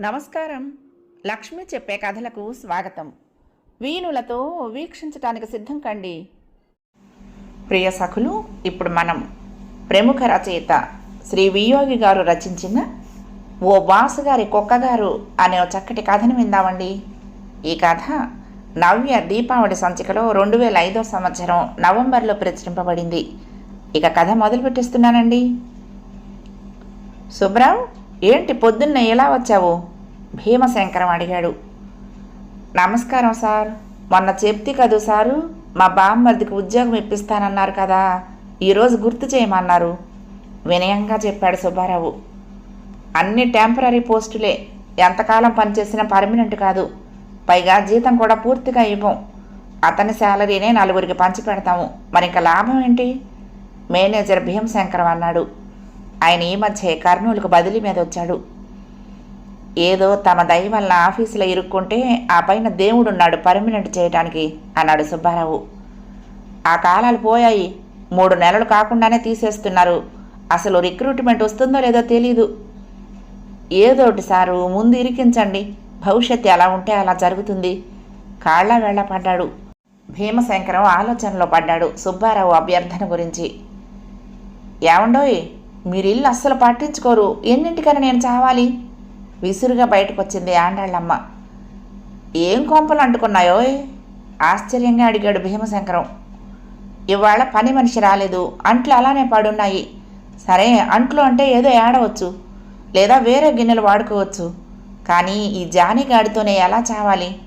నమస్కారం. లక్ష్మి చెప్పే కథలకు స్వాగతం. వీణులతో వీక్షించటానికి సిద్ధం కండి. ప్రియ సఖులు ఇప్పుడు మనం ప్రముఖ రచయిత శ్రీ వియోగి గారు రచించిన ఓ బాసుగారి కుక్కగారు అనే ఓ చక్కటి కథను విందామండి. ఈ కథ నవ్య దీపావళి సంచికలో రెండు వేల ఐదో సంవత్సరం నవంబర్లో ప్రచురింపబడింది. ఇక కథ మొదలు పెట్టిస్తున్నానండి శుభ్రం ఏంటి పొద్దున్న ఎలా వచ్చావు? భీమశంకరం అడిగాడు. నమస్కారం సార్. మొన్న చెప్తి కదూ సారు మా బామ్మర్దికి ఉద్యోగం ఇప్పిస్తానన్నారు కదా ఈరోజు గుర్తు చేయమన్నారు. వినయంగా చెప్పాడు సుబ్బారావు. అన్ని టెంపరీ పోస్టులే. ఎంతకాలం పనిచేసినా పర్మనెంట్ కాదు. పైగా జీతం కూడా పూర్తిగా ఇవ్వం. అతని శాలరీనే నలుగురికి పంచి పెడతాము. మరి ఇంకా లాభం ఏంటి? మేనేజర్ భీమశంకరం అన్నాడు. ఆయన ఈ మధ్య కర్నూలుకు బదిలీ మీద వచ్చాడు. ఏదో తమ దయ వల్ల ఆఫీసులో ఇరుక్కుంటే ఆ పైన దేవుడున్నాడు పర్మనెంట్ చేయటానికి అన్నాడు సుబ్బారావు. ఆ కాలాలు పోయాయి. మూడు నెలలు కాకుండానే తీసేస్తున్నారు. అసలు రిక్రూట్మెంట్ వస్తుందో లేదో తెలీదు. ఏదోటి సారు ముందు ఇరికించండి. భవిష్యత్తు ఎలా ఉంటే అలా జరుగుతుంది. కాళ్ళ వేళ పడ్డాడు. భీమశంకరం ఆలోచనలో పడ్డాడు సుబ్బారావు అభ్యర్థన గురించి. ఏమండోయ్? మీరు ఇల్లు అస్సలు పట్టించుకోరు. ఎన్నింటికని నేను చావాలి? విసురుగా బయటకు వచ్చింది ఆండాళ్ళమ్మ. ఏం కొంపలు అంటుకున్నాయో ఆశ్చర్యంగా అడిగాడు భీమశంకరం. ఇవాళ పని మనిషి రాలేదు. అంట్లు అలానే పడున్నాయి. సరే అంట్లు అంటే ఏదో ఏడవచ్చు. లేదా వేరే గిన్నెలు వాడుకోవచ్చు. కానీ ఈ జానిగాడితోనే ఎలా చావాలి?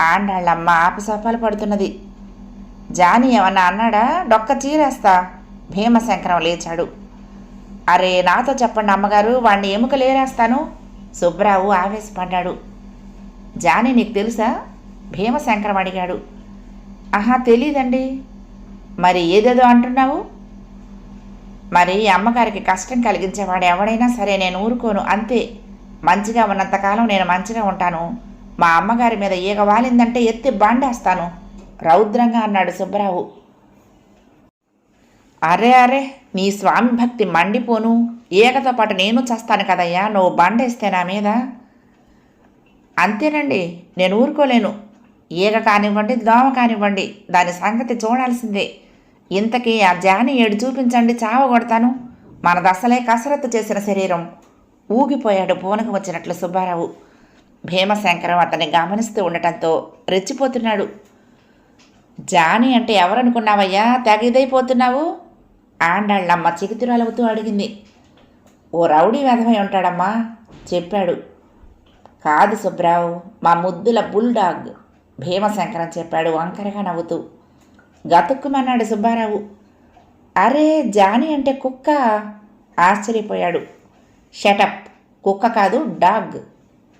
ఆండాళ్ళమ్మ ఆపసోపాలు పడుతున్నది. జానీ ఏమన్నా అన్నాడా? డొక్క చీరేస్తా. భీమశంకరం లేచాడు. అరే నాతో చెప్పండి అమ్మగారు వాణ్ణి ఎముకలేరేస్తాను సుబ్బరావు ఆవేశపడ్డాడు. జానీ నీకు తెలుసా? భీమశంకరం అడిగాడు. ఆహా తెలీదండి. మరి ఏదేదో అంటున్నావు? మరి అమ్మగారికి కష్టం కలిగించేవాడు ఎవడైనా సరే నేను ఊరుకోను. అంతే. మంచిగా ఉన్నంతకాలం నేను మంచిగా ఉంటాను. మా అమ్మగారి మీద ఈగ వాలిందంటే ఎత్తి బాండేస్తాను. రౌద్రంగా అన్నాడు సుబ్బరావు. అరే అరే నీ స్వామి భక్తి మండిపోను. ఈగతో పాటు నేను చేస్తాను కదయ్యా నువ్వు బండేస్తే నా మీద. అంతేనండి నేను ఊరుకోలేను. ఈగ కానివ్వండి దోమ కానివ్వండి దాని సంగతి చూడాల్సిందే. ఇంతకీ ఆ జాని ఏడు చూపించండి చావ కొడతాను. మన దశలే కసరత్తు చేసిన శరీరం. ఊగిపోయాడు పూనకు వచ్చినట్లు సుబ్బారావు. భీమశంకరం అతన్ని గమనిస్తూ ఉండటంతో రెచ్చిపోతున్నాడు. జాని అంటే ఎవరనుకున్నావయ్యా తెగిదైపోతున్నావు ఆండాళ్ళమ్మ చికితురాలవుతూ అడిగింది. ఓ రౌడీ వెధమై ఉంటాడమ్మా చెప్పాడు. కాదు సుబ్రావు మా ముద్దుల బుల్డాగ్ భీమశంకరం చెప్పాడు వంకరగా నవ్వుతూ. గతుక్కుమన్నాడు సుబ్బారావు. అరే జాని అంటే కుక్క ఆశ్చర్యపోయాడు. షటప్ కుక్క కాదు డాగ్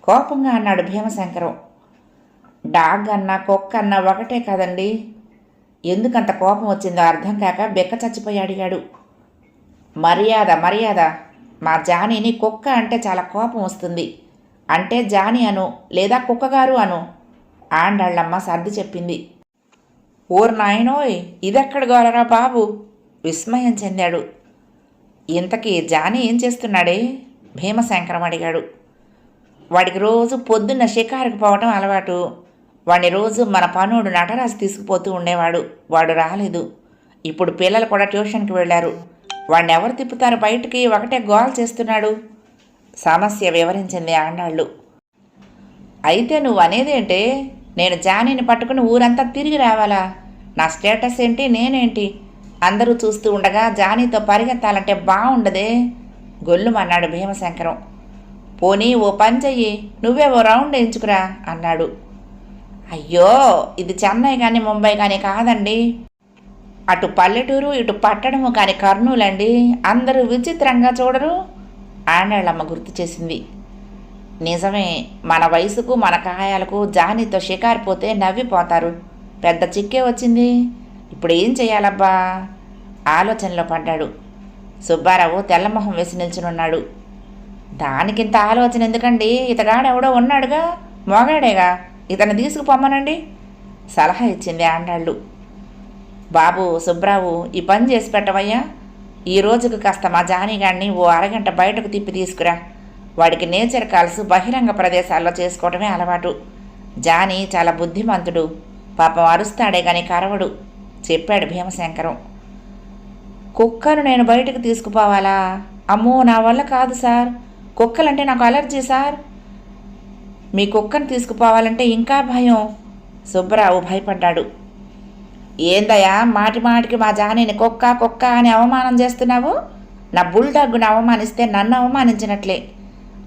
కోపంగా అన్నాడు భీమశంకరం. డాగ్ అన్నా కుక్క అన్న ఒకటే కదండి ఎందుకంత కోపం వచ్చిందో అర్థం కాక బెక్క చచ్చిపోయి అడిగాడు. మర్యాద మర్యాద మా జానీని కుక్క అంటే చాలా కోపం వస్తుంది. అంటే జానీ అను లేదా కుక్కగారు అను? ఆండాళ్ళమ్మ సర్ది చెప్పింది. ఓర్ నాయనోయ్ ఇదెక్కడ గోలరా బాబు? విస్మయం చెందాడు. ఇంతకీ జానీ ఏం చేస్తున్నాడే? భీమశంకరం అడిగాడు. వాడికి రోజు పొద్దున్న షికారుకు పోవటం అలవాటు. వాడిని రోజు మన పనుడు నటరాజు తీసుకుపోతూ ఉండేవాడు. వాడు రాలేదు. ఇప్పుడు పిల్లలు కూడా ట్యూషన్కి వెళ్ళారు. వాడిని ఎవరు తిప్పుతారు? బయటికి ఒకటే గోల్ చేస్తున్నాడు. సమస్య వివరించింది ఆండాళ్ళు అయితే నువ్వు అనేదేంటే నేను జానీని పట్టుకుని ఊరంతా తిరిగి రావాలా? నా స్టేటస్ ఏంటి? నేనేంటి? అందరూ చూస్తూ ఉండగా జానీతో పరిగెత్తాలంటే బాగుండదే గొల్లుమన్నాడు భీమశంకరం. పోనీ ఓ పని చెయ్యి. నువ్వే ఓ రౌండ్ ఎంచుకురా అన్నాడు. అయ్యో ఇది చెన్నై కానీ ముంబై కానీ కాదండి. అటు పల్లెటూరు ఇటు పట్టణము కానీ కర్నూలండి. అందరూ విచిత్రంగా చూడరు. ఆనాళ్ళమ్మ గుర్తు చేసింది. నిజమే మన వయసుకు మన కాయాలకు జానితో షికారిపోతే నవ్విపోతారు. పెద్ద చిక్కే వచ్చింది. ఇప్పుడు ఏం చేయాలబ్బా? ఆలోచనలో పడ్డాడు. సుబ్బారావు తెల్లమొహం వేసి నిల్చునున్నాడు. దానికింత ఆలోచన ఎందుకండి? ఇతగాడెవడో ఉన్నాడుగా మోగాడేగా. ఇతను తీసుకుపోమ్మనండి సలహా ఇచ్చింది ఆండాళ్ళు. బాబు సుబ్రావు ఈ పని చేసి పెట్టవయ్యా. ఈ రోజుకు కాస్త మా జానీగాడిని ఓ అరగంట బయటకు తిప్పి తీసుకురా. వాడికి నేచర్ కాల్స్ బహిరంగ ప్రదేశాల్లో చేసుకోవటమే అలవాటు. జానీ చాలా బుద్ధిమంతుడు. పాపం అరుస్తాడే గాని కరవడు. చెప్పాడు భీమశంకరం. కుక్కను నేను బయటకు తీసుకుపోవాలా? అమ్మో నా వల్ల కాదు సార్. కుక్కలంటే నాకు అలర్జీ సార్. మీ కుక్కను తీసుకుపోవాలంటే ఇంకా భయం. సుబ్బరావు భయపడ్డాడు. ఏందయ్యా మాటి మాటికి మా జానీని కుక్క కుక్క అని అవమానం చేస్తున్నావు? నా బుల్డాగ్గుని అవమానిస్తే నన్ను అవమానించినట్లే.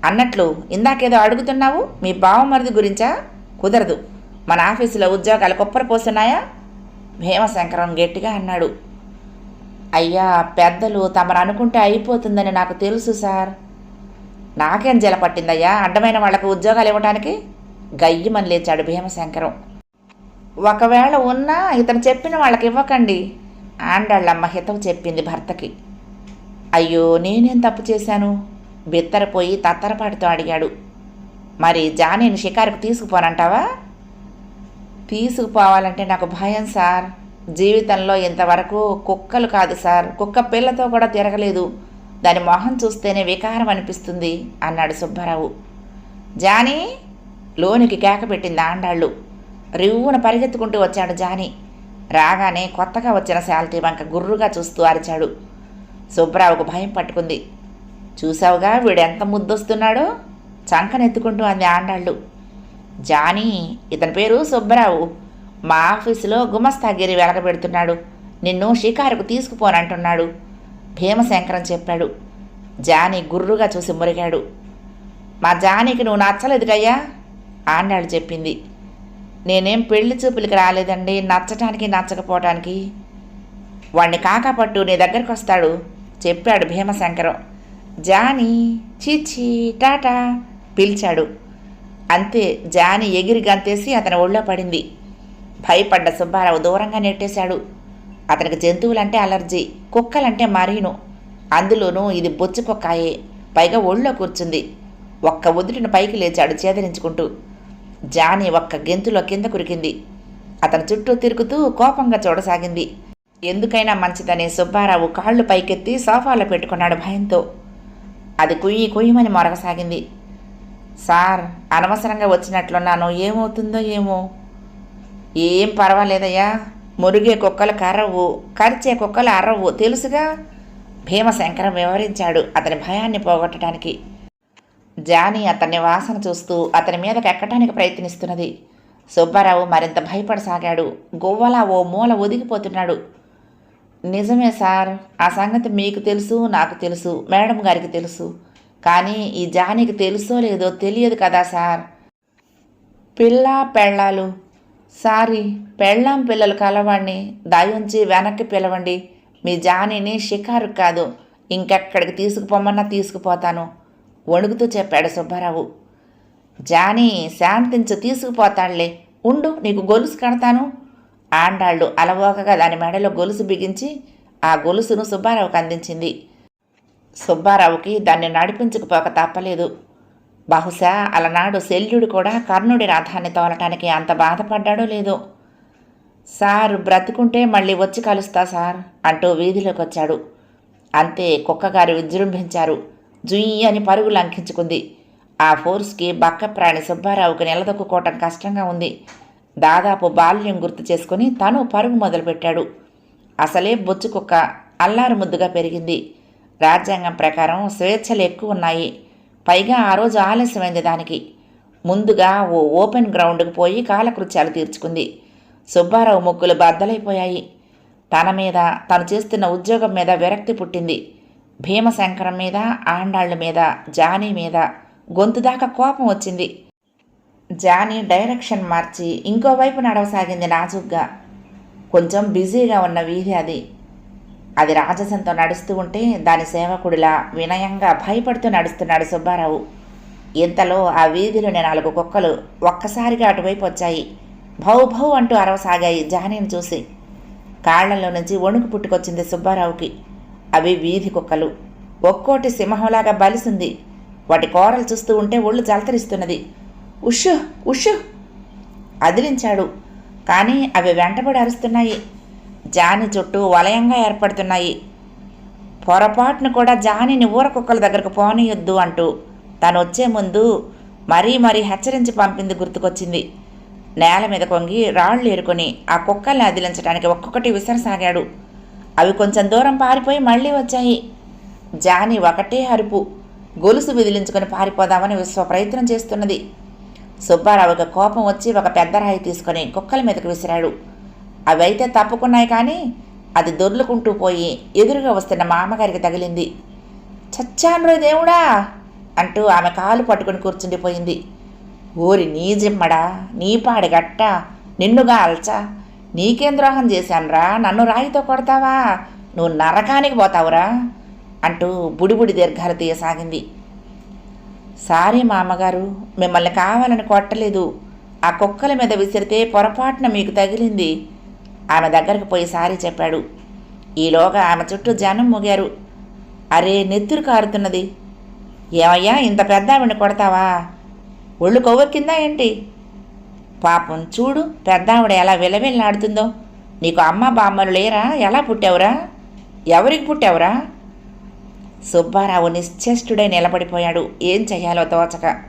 అన్నట్లు ఇందాకేదో అడుగుతున్నావు? మీ బావమరిది గురించా? కుదరదు. మన ఆఫీసులో ఉద్యోగాలు కుప్పరపోస్తున్నాయా భీమశంకరం గట్టిగా అన్నాడు. అయ్యా పెద్దలు తమరు అనుకుంటే అయిపోతుందని నాకు తెలుసు సార్. నాకేం జల పట్టిందయ్యా? అడ్డమైన వాళ్ళకు ఉద్యోగాలు ఇవ్వటానికి? గయ్యమని లేచాడు భీమశంకరం. ఒకవేళ ఉన్నా ఇతను చెప్పిన వాళ్ళకి ఇవ్వకండి. ఆండాళ్ళమ్మ హితవు చెప్పింది భర్తకి. అయ్యో నేనేం తప్పు చేశాను? బిత్తరపోయి తత్తరపాటితో అడిగాడు. మరి జానీని షికారుకు తీసుకుపోనంటావా? తీసుకుపోవాలంటే నాకు భయం సార్. జీవితంలో ఇంతవరకు కుక్కలు కాదు సార్. కుక్క పిల్లతో కూడా తిరగలేదు. దాని మొహం చూస్తేనే వికారం అనిపిస్తుంది అన్నాడు సుబ్బారావు. జానీ లోనికి కేక పెట్టింది ఆండాళ్ళు. రివ్వున పరిగెత్తుకుంటూ వచ్చాడు జానీ. రాగానే కొత్తగా వచ్చిన శాలరీ వంక గుర్రుగా చూస్తూ అరిచాడు. సుబ్బారావుకు భయం పట్టుకుంది. చూసావుగా వీడెంత ముద్దొస్తున్నాడో? చంకనెత్తుకుంటూ అంది ఆండాళ్ళు. జానీ ఇతని పేరు సుబ్బరావు. మా ఆఫీసులో గుమస్తాగిరి వెలగబెడుతున్నాడు. నిన్ను షికారుకు తీసుకుపోనంటున్నాడు. భీమశంకరం చెప్పాడు జాని గుర్రుగా చూసి మురిగాడు. మా జానికి నువ్వు నచ్చలేదు కయ్యా ఆండాళ్ళు చెప్పింది. నేనేం పెళ్ళి చూపులకి రాలేదండి నచ్చటానికి నచ్చకపోవటానికి. వాణ్ణి కాకపట్టు నీ దగ్గరికి వస్తాడు చెప్పాడు భీమశంకరం. జానీ చీచి టాటా పిలిచాడు. అంతే జాని ఎగిరి గంతేసి అతని ఒళ్ళో పడింది. భయపడ్డ సుబ్బారావు దూరంగా నెట్టేశాడు. అతనికి జంతువులంటే అలర్జీ కుక్కలంటే మరీను. అందులోనూ ఇది బొచ్చు కుక్కాయే పైగా ఒళ్ళో కూర్చుంది. ఒక్క ఉదుటిన పైకి లేచాడు చేదరించుకుంటూ. జాని ఒక్క గెంతులో కింద కురికింది. అతని చుట్టూ తిరుగుతూ కోపంగా చూడసాగింది. ఎందుకైనా మంచిదని సుబ్బారావు కాళ్ళు పైకెత్తి సోఫాలో పెట్టుకున్నాడు భయంతో. అది కుయ్యి కుయ్యమని మొరగసాగింది. సార్ అనవసరంగా వచ్చినట్లున్నాను. ఏమవుతుందో ఏమో. ఏం పర్వాలేదయ్యా. మురిగే కుక్కలు కర్రవు కరిచే కుక్కలు అరవు తెలుసుగా? భీమశంకరం వివరించాడు అతని భయాన్ని పోగొట్టడానికి. జాని అతన్ని వాసన చూస్తూ అతని మీదకి ఎక్కడానికి ప్రయత్నిస్తున్నది? సుబ్బారావు మరింత భయపడసాగాడు. గువ్వలా ఓ మూల ఒదిగిపోతున్నాడు. నిజమే సార్ ఆ సంగతి మీకు తెలుసు నాకు తెలుసు మేడం గారికి తెలుసు. కానీ ఈ జానికి తెలుసో లేదో తెలియదు కదా సార్? పిల్ల పెళ్ళాలు సారీ పెళ్ళాం పిల్లలు కలవాడిని దయుంచి వెనక్కి పిలవండి. మీ జానీని షికారు కాదు ఇంకెక్కడికి తీసుకుపోమన్నా తీసుకుపోతాను. వణుకుతూ చెప్పాడు సుబ్బారావు. జానీ శాంతించు తీసుకుపోతాడులే ఉండు నీకు గొలుసు కడతాను. ఆండాళ్ళు అలవోకగా దాని మెడలో గొలుసు బిగించి ఆ గొలుసును సుబ్బారావుకు అందించింది. సుబ్బారావుకి దాన్ని నడిపించకపోక తప్పలేదు. బహుశా అలనాడు శల్యుడు కూడా కర్ణుడి రథాన్ని తోలటానికి అంత బాధపడ్డాడో లేదో. సార్ బ్రతుకుంటే మళ్ళీ వచ్చి కలుస్తా సార్ అంటూ వీధిలోకి వచ్చాడు అంతే కుక్కగారు విజృంభించారు. జుయ్యి అని పరుగు లంకించుకుంది ఆ ఫోర్స్కి బక్క ప్రాణి సుబ్బారావుకి నిలదొక్కుకోవటం కష్టంగా ఉంది. దాదాపు బాల్యం గుర్తు చేసుకుని తను పరుగు మొదలుపెట్టాడు. అసలే బొచ్చు కుక్క అల్లారు ముద్దుగా పెరిగింది. రాజ్యాంగం ప్రకారం స్వేచ్ఛలు ఎక్కువ ఉన్నాయి. పైగా ఆ రోజు ఆలస్యమైంది దానికి. ముందుగా ఓ ఓపెన్ గ్రౌండ్కి పోయి కాలకృత్యాలు తీర్చుకుంది. సుబ్బారావు ముక్కులు బద్దలైపోయాయి. తన మీద తను చేస్తున్న ఉద్యోగం మీద విరక్తి పుట్టింది. భీమశంకరం మీద ఆండాళ్ళ మీద జానీ మీద గొంతు దాకా కోపం వచ్చింది. జానీ డైరెక్షన్ మార్చి ఇంకోవైపు నడవసాగింది నాజుగ్గా. కొంచెం బిజీగా ఉన్న వీధి అది. అది రాజసంతో నడుస్తూ ఉంటే దాని సేవకుడిలా వినయంగా భయపడుతూ నడుస్తున్నాడు సుబ్బారావు. ఇంతలో ఆ వీధిలోని నాలుగు కుక్కలు ఒక్కసారిగా అటువైపు వచ్చాయి. భౌ భౌ అంటూ అరవసాగాయి జానీని చూసి. కాళ్ళలో నుంచి వణుకు పుట్టుకొచ్చింది సుబ్బారావుకి. అవి వీధి కుక్కలు. ఒక్కోటి సింహంలాగా బలిసింది. వాటి కోరలు చూస్తూ ఉంటే ఒళ్ళు జలతరిస్తున్నది. Wushu wushu అదిలించాడు. కానీ అవి వెంటబడి అరుస్తున్నాయి. జాని చుట్టూ వలయంగా ఏర్పడుతున్నాయి. పొరపాటును కూడా జానిని ఊర కుక్కల దగ్గరకు పోనీయొద్దు అంటూ తను వచ్చే ముందు మరీ మరీ హెచ్చరించి పంపింది గుర్తుకొచ్చింది. నేల మీద కొంగి రాళ్ళు ఏరుకొని ఆ కుక్కల్ని అదిలించడానికి ఒక్కొక్కటి విసరసాగాడు. అవి కొంచెం దూరం పారిపోయి మళ్ళీ వచ్చాయి. జాని ఒకటే అరుపు గొలుసు విదిలించుకొని పారిపోదామని విశ్వ ప్రయత్నం చేస్తున్నది. సుబ్బారావుకి కోపం వచ్చి ఒక పెద్ద రాయి తీసుకొని కుక్కల మీదకు విసిరాడు. అవైతే తప్పుకున్నాయి కానీ అది దొర్లుకుంటూ పోయి ఎదురుగా వస్తున్న మామగారికి తగిలింది. చచ్చాను దేవుడా అంటూ ఆమె కాలు పట్టుకుని కూర్చుండిపోయింది. ఊరి నీ జిమ్మడా నీ పాడిగట్ట నిన్నుగా అల్చా నీకేం ద్రోహం చేశానురా నన్ను రాయితో కొడతావా నువ్వు నరకానికి పోతావురా అంటూ బుడిబుడి దీర్ఘాలు తీయసాగింది. సారీ మామగారు మిమ్మల్ని కావాలని కొట్టలేదు. ఆ కుక్కల మీద విసిరితే పొరపాటున మీకు తగిలింది. ఆమె దగ్గరకు పోయి సారీ చెప్పాడు. ఈలోగా ఆమె చుట్టూ జనం ముగారు. అరే నెత్తురు కారుతున్నది. ఏమయ్యా ఇంత పెద్ద ఆవిడని కొడతావా? ఒళ్ళు కొవ్వెక్కిందా ఏంటి? పాపం చూడు పెద్ద ఆవిడ ఎలా విలవిల్లాడుతుందో. నీకు అమ్మ బామ్మలు లేరా? ఎలా పుట్టావురా? ఎవరికి పుట్టావురా? సుబ్బారావు నిశ్చేష్టుడై నిలబడిపోయాడు. ఏం చెయ్యాలో తోచక.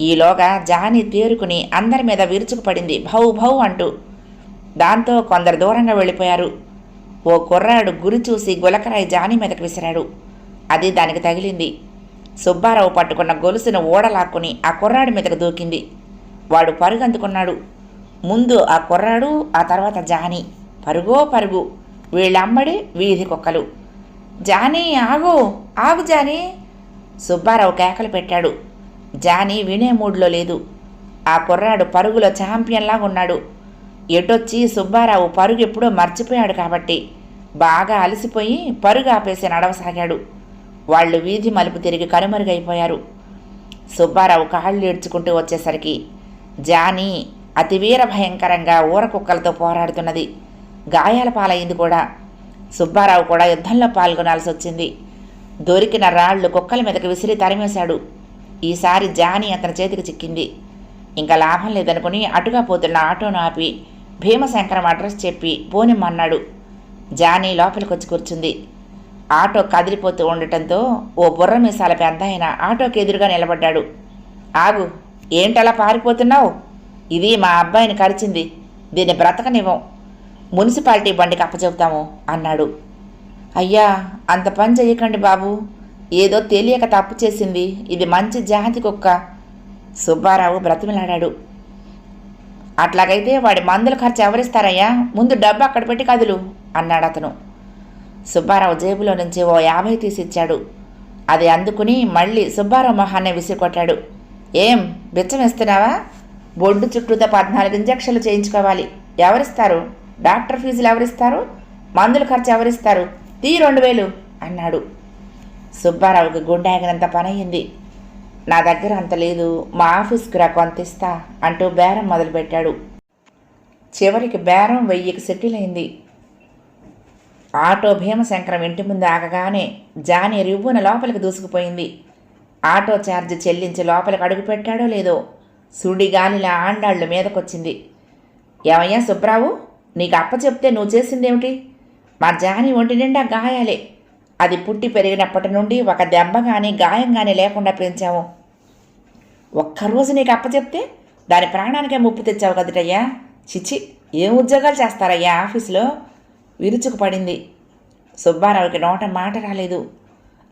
ఈలోగా జాని తేరుకుని అందరి మీద విరుచుకుపడింది. భౌ భౌ అంటూ. దాంతో కొందరు దూరంగా వెళ్ళిపోయారు. ఓ కుర్రాడు గురి చూసి గులకరాయి జాని మీదకు విసిరాడు. అది దానికి తగిలింది. సుబ్బారావు పట్టుకున్న గొలుసును ఓడలాక్కుని ఆ కుర్రాడి మీదకు దూకింది. వాడు పరుగు అందుకున్నాడు ముందు ఆ కుర్రాడు ఆ తర్వాత జాని. పరుగో పరుగు. వీళ్ళమ్మడి వీధి కుక్కలు. జానీ ఆగు ఆగు జానీ. సుబ్బారావు కేకలు పెట్టాడు. జానీ వినే మూడ్లో లేదు. ఆ కుర్రాడు పరుగులో ఛాంపియన్లాగా ఉన్నాడు ఎటొచ్చి సుబ్బారావు పరుగు ఎప్పుడో మర్చిపోయాడు కాబట్టి బాగా అలసిపోయి పరుగు ఆపేసి నడవసాగాడు. వాళ్ళు వీధి మలుపు తిరిగి కనుమరుగైపోయారు. సుబ్బారావు కాళ్ళు ఏడ్చుకుంటూ వచ్చేసరికి జానీ అతివీర భయంకరంగా ఊర కుక్కలతో పోరాడుతున్నది. గాయాల పాలైంది కూడా. సుబ్బారావు కూడా యుద్ధంలో పాల్గొనాల్సి వచ్చింది. దొరికిన రాళ్ళు కుక్కల మీదకి విసిరి తరిమేశాడు. ఈసారి జానీ అతని చేతికి చిక్కింది. ఇంకా లాభం లేదనుకుని అటుగా పోతున్న ఆటోను ఆపి భీమశంకరం అడ్రస్ చెప్పి పోనిమ్మన్నాడు జానీ లోపలికి వచ్చి కూర్చుంది. ఆటో కదిలిపోతూ ఉండటంతో ఓ బుర్ర మీసాల పెద్ద ఆయన ఆటోకి ఎదురుగా నిలబడ్డాడు. ఆగు ఏంటలా పారిపోతున్నావు? ఇది మా అబ్బాయిని కరిచింది. దీన్ని బ్రతకనివ్వం. మున్సిపాలిటీ బండికి అప్పచెబుతాము అన్నాడు. అయ్యా అంత పని చేయకండి బాబు. ఏదో తెలియక తప్పు చేసింది. ఇది మంచి జాతి కుక్క సుబ్బారావు బ్రతిమిలాడాడు. అట్లాగైతే వాడి మందుల ఖర్చు ఎవరిస్తారయ్యా? ముందు డబ్బు అక్కడ పెట్టి కదులు అన్నాడు అతను. సుబ్బారావు జేబులో నుంచి ఓ యాభై తీసిచ్చాడు. అది అందుకుని మళ్ళీ సుబ్బారావు మొహాన్ని విసిరికొట్టాడు. ఏం బిచ్చం ఇస్తున్నావా బొడ్డు చుట్టూతో పద్నాలుగు ఇంజక్షన్లు చేయించుకోవాలి. ఎవరిస్తారు? డాక్టర్ ఫీజులు ఎవరిస్తారు? మందుల ఖర్చు ఎవరిస్తారు? తీ రెండు వేలు అన్నాడు. సుబ్బారావుకి గుండాగినంత పని అయింది నా దగ్గర అంత లేదు మా ఆఫీస్కి రా కొంత ఇస్తా అంటూ బేరం మొదలుపెట్టాడు. చివరికి బేరం వెయ్యికి సెటిల్ అయింది. ఆటో భీమశంకరం ఇంటి ముందు ఆగగానే జాని రివ్వున లోపలికి దూసుకుపోయింది. ఆటో ఛార్జ్ చెల్లించి లోపలికి అడుగుపెట్టాడో లేదో సుడిగాలిలా ఆండాళ్ళు మీదకొచ్చింది. ఏమయ్యా సుబ్రావు నీకు అప్ప చెప్తే నువ్వు చేసిందేమిటి? మా జాని ఒంటి నిండా గాయాలే. అది పుట్టి పెరిగినప్పటి నుండి ఒక దెబ్బ కానీ గాయం కానీ లేకుండా పెంచాము. ఒక్కరోజు నీకు అప్పచెప్తే దాని ప్రాణానికే ముప్పు తెచ్చావు కదటయ్యా. చిచ్చి ఏం ఉద్యోగాలు చేస్తారయ్యా ఆఫీసులో? విరుచుకు పడింది. సుబ్బారావుకి నోట మాట రాలేదు.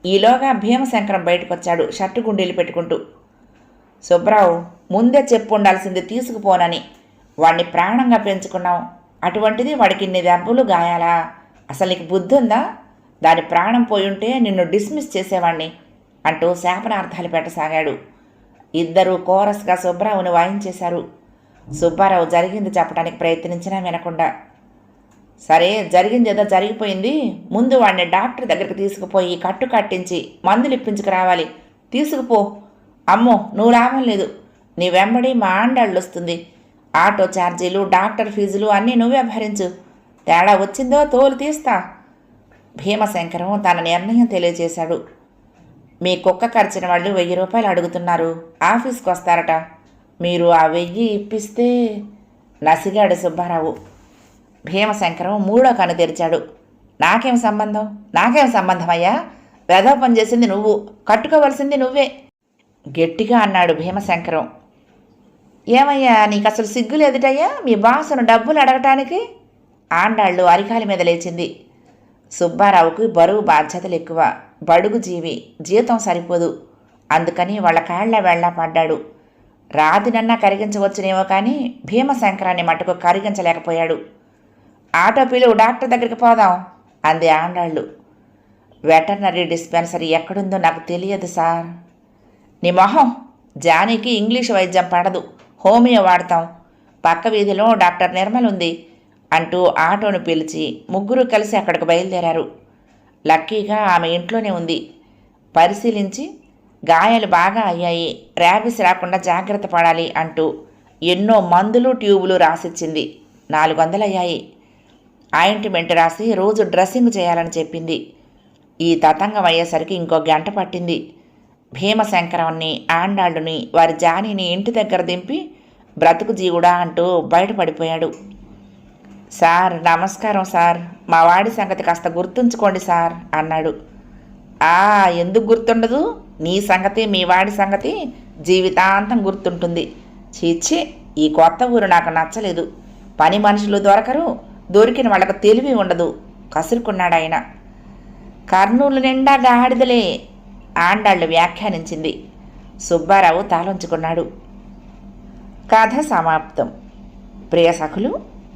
ఈలోగా భీమశంకరం బయటకొచ్చాడు షర్టు గుండీలు పెట్టుకుంటూ. సుబ్రావు ముందే చెప్పు ఉండాల్సింది తీసుకుపోనని. వాడిని ప్రాణంగా పెంచుకున్నాం అటువంటిది వాడికి ఇన్ని దెబ్బలు గాయాలా? అసలు నీకు బుద్ధి ఉందా దాని ప్రాణం పోయి ఉంటే నిన్ను డిస్మిస్ చేసేవాణ్ణి అంటూ శాపనార్థాలు పెట్టసాగాడు. ఇద్దరూ కోరస్గా సుబ్బారావుని వాయించేశారు సుబ్బారావు జరిగింది చెప్పడానికి ప్రయత్నించినా వినకుండా సరే జరిగింది ఏదో జరిగిపోయింది ముందు వాడిని డాక్టర్ దగ్గరికి తీసుకుపోయి కట్టు కట్టించి మందులు ఇప్పించుకురావాలి తీసుకుపో. అమ్మో నువ్వు లాభం లేదు. నీ వెంబడి మా ఆండాళ్ళు వస్తుంది. ఆటో ఛార్జీలు డాక్టర్ ఫీజులు అన్నీ నువ్వే భరించు. తేడా వచ్చిందో తోలు తీస్తా. భీమశంకరం తన నిర్ణయం తెలియజేశాడు. మీ కుక్క కరిచిన వాళ్ళు వెయ్యి రూపాయలు అడుగుతున్నారు. ఆఫీస్కి వస్తారట మీరు ఆ వెయ్యి ఇప్పిస్తే నసిగాడు సుబ్బారావు. భీమశంకరం మూడో కను తెరిచాడు. నాకేం సంబంధం? నాకేం సంబంధం అయ్యా వెధవ పని చేసింది నువ్వు. కట్టుకోవలసింది నువ్వే. గట్టిగా అన్నాడు భీమశంకరం. ఏమయ్యా నీకు అసలు సిగ్గు లేదుటయ్యా? మీ బాసును డబ్బులు అడగటానికి? ఆండాళ్ళు అరికాలి మీద లేచింది. సుబ్బారావుకి బరువు బాధ్యతలు ఎక్కువ. బడుగు జీవి జీతం సరిపోదు. అందుకని వాళ్ళ కాళ్ళ వెళ్ళ పడ్డాడు. రాదినన్నా కరిగించవచ్చునేమో కానీ భీమశంకరాన్ని మటుకు కరిగించలేకపోయాడు. ఆటో పిలువు డాక్టర్ దగ్గరికి పోదాం అంది ఆండాళ్ళు. వెటర్నరీ డిస్పెన్సరీ ఎక్కడుందో నాకు తెలియదు సార్. నీ మొహం జానీకి ఇంగ్లీష్ వైద్యం పడదు హోమియో వాడతాం. పక్క వీధిలో డాక్టర్ నిర్మల్ ఉంది అంటూ ఆటోను పిలిచి ముగ్గురు కలిసి అక్కడికి బయలుదేరారు. లక్కీగా ఆమె ఇంట్లోనే ఉంది. పరిశీలించి గాయాలు బాగా అయ్యాయి. ర్యాబిస్ రాకుండా జాగ్రత్త పడాలి అంటూ ఎన్నో మందులు ట్యూబులు రాసిచ్చింది. నాలుగు వందలయ్యాయి ఆయింట్మెంట్ రాసి రోజు డ్రెస్సింగ్ చేయాలని చెప్పింది. ఈ తతంగం అయ్యేసరికి ఇంకో గంట పట్టింది. భీమశంకరాన్ని ఆండాళ్ళుని వారి జానీని ఇంటి దగ్గర దింపి బ్రతుకు జీవుడా అంటూ బయటపడిపోయాడు. సార్ నమస్కారం సార్. మా వాడి సంగతి కాస్త గుర్తుంచుకోండి సార్ అన్నాడు. ఆ ఎందుకు గుర్తుండదు? నీ సంగతి మీ వాడి సంగతి జీవితాంతం గుర్తుంటుంది. చీచి ఈ కొత్త ఊరు నాకు నచ్చలేదు. పని మనుషులు దొరకరు దొరికిన వాళ్ళకు తెలివి ఉండదు. కసురుకున్నాడు ఆయన. కర్నూలు నిండా గాడిదలే ఆండాళ్ళు వ్యాఖ్యానించింది. సుబ్బారావు తాళొంచుకున్నాడు కథ సమాప్తం. ప్రియ సఖులు